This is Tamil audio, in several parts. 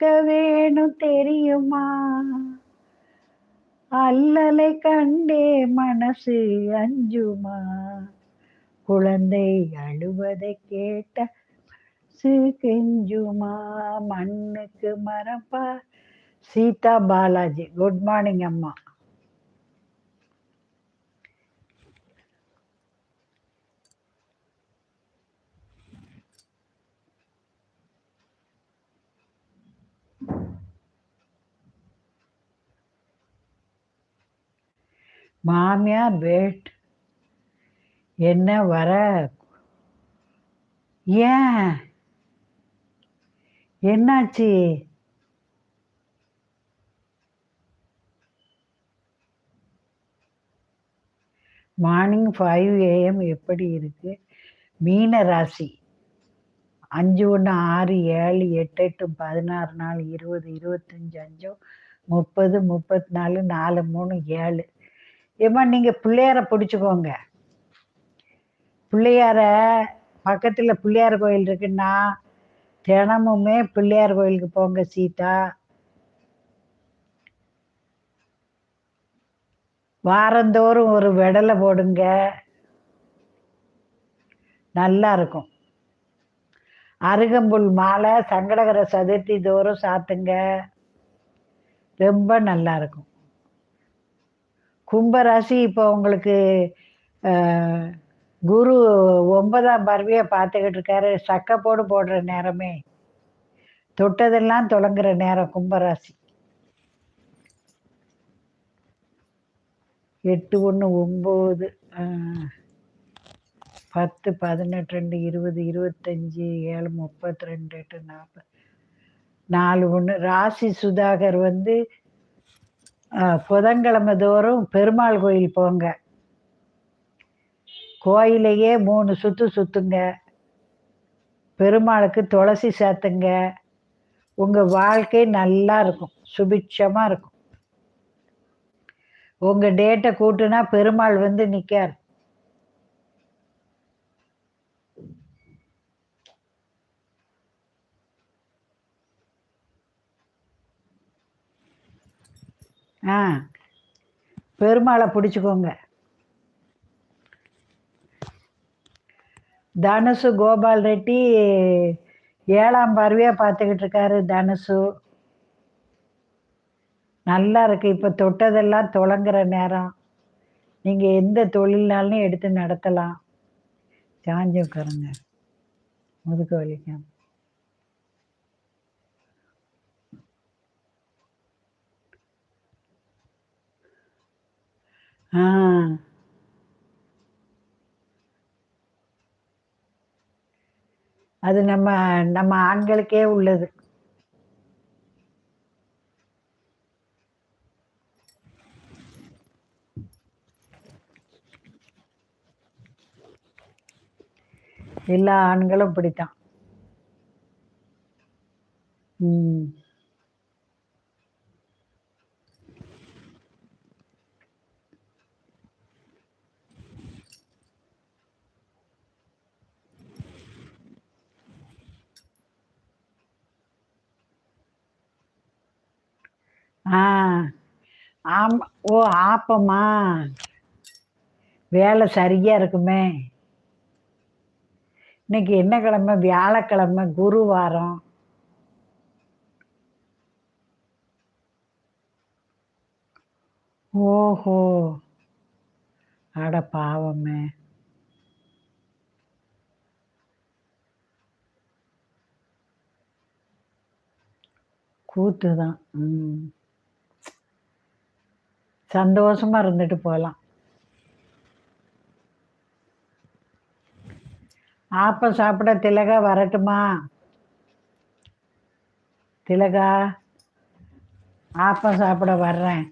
கேட்க வேணும் தெரியுமா? அல்லலை கண்டே மனசு அஞ்சுமா? குழந்தை அழுவதை கேட்ட மனசு கெஞ்சுமா? மண்ணுக்கு மரப்பா? சீதா பாலாஜி குட் மார்னிங் அம்மா. மாமியார் வேட். என்ன வர? ஏன்? என்னாச்சு? மார்னிங் ஃபைவ் ஏஎம் எப்படி இருக்கு? மீன ராசி. அஞ்சு ஒன்று ஆறு ஏழு எட்டு எட்டு பதினாறு நாலு இருபது இருபத்தஞ்சி அஞ்சு முப்பது முப்பத்தி நாலு நாலு மூணு ஏழு. ஏம்மா நீங்கள் பிள்ளையார பிடிச்சிக்கோங்க. பிள்ளையார பக்கத்தில் பிள்ளையார் கோயில் இருக்குன்னா தினமுமே பிள்ளையார் கோயிலுக்கு போங்க சீதா. வாரந்தோறும் ஒரு விடலை போடுங்க. நல்லா இருக்கும். அருகம்புல் மாலை சங்கடகர சதுர்த்தி தோறும் சாத்துங்க. ரொம்ப நல்லா இருக்கும். கும்பராசி இப்போ உங்களுக்கு குரு ஒன்பதாம் பார்வையை பார்த்துக்கிட்டு இருக்காரு. சக்கப்போடு போடுற நேரமே. தொட்டதெல்லாம் தொடங்குற நேரம் கும்பராசி. எட்டு ஒன்று ஒம்பது பத்து பதினெட்டு ரெண்டு இருபது இருபத்தஞ்சி ஏழு முப்பத்தி ரெண்டு எட்டு நாற்பது நாலு ஒன்று ராசி சுதாகர் வந்து புதன்கிழமை தோறும் பெருமாள் கோயில் போங்க. கோயிலையே மூணு சுத்து சுத்துங்க. பெருமாளுக்கு துளசி சேர்த்துங்க உங்கள் வாழ்க்கை நல்லா இருக்கும். சுபிட்சமாக இருக்கும். உங்கள் டேட்டை கூட்டுனா பெருமாள் வந்து நிக்கார். ஆ. பெருமாளை பிடிச்சிக்கோங்க. தனுசு கோபால் ரெட்டி ஏழாம் பார்வையாக பார்த்துக்கிட்டு இருக்காரு தனுசு. நல்லா இருக்கு. இப்போ தொட்டதெல்லாம் தொடங்குற நேரம். நீங்கள் எந்த தொழில்னாலும் எடுத்து நடத்தலாம். சாஞ்சி உட்காருங்க முதுக்கு வலிக்காமல் ஆ அது நம்ம நம்ம ஆண்களுக்கே உள்ளது. எல்லா ஆண்களும் இப்படித்தான். ம். ஆ. ஆமா ஓ ஆப்பமா? வேலை சரியா இருக்குமே? இன்னைக்கு என்ன கிழமை? வியாழக்கிழமை குருவாரம். ஓஹோ. அட பாவமே. கூத்து தான். ம். சந்தோஷமா இருந்துட்டு போகலாம். ஆப்பம் சாப்பிட திலகா வரட்டுமா? திலகா ஆப்பம் சாப்பிட வர்றேன்.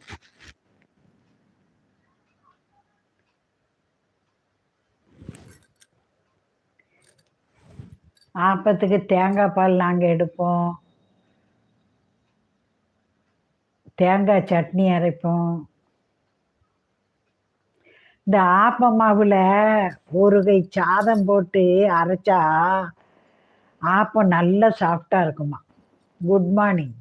ஆப்பத்துக்கு தேங்காய் பால் நாங்கள் எடுப்போம். தேங்காய் சட்னி அரைப்போம். இந்த ஆப்ப மாவுல ஒரு கை சாதம் போட்டு அரைச்சா ஆப்பம் நல்லா சாஃப்டா இருக்குமா. Good morning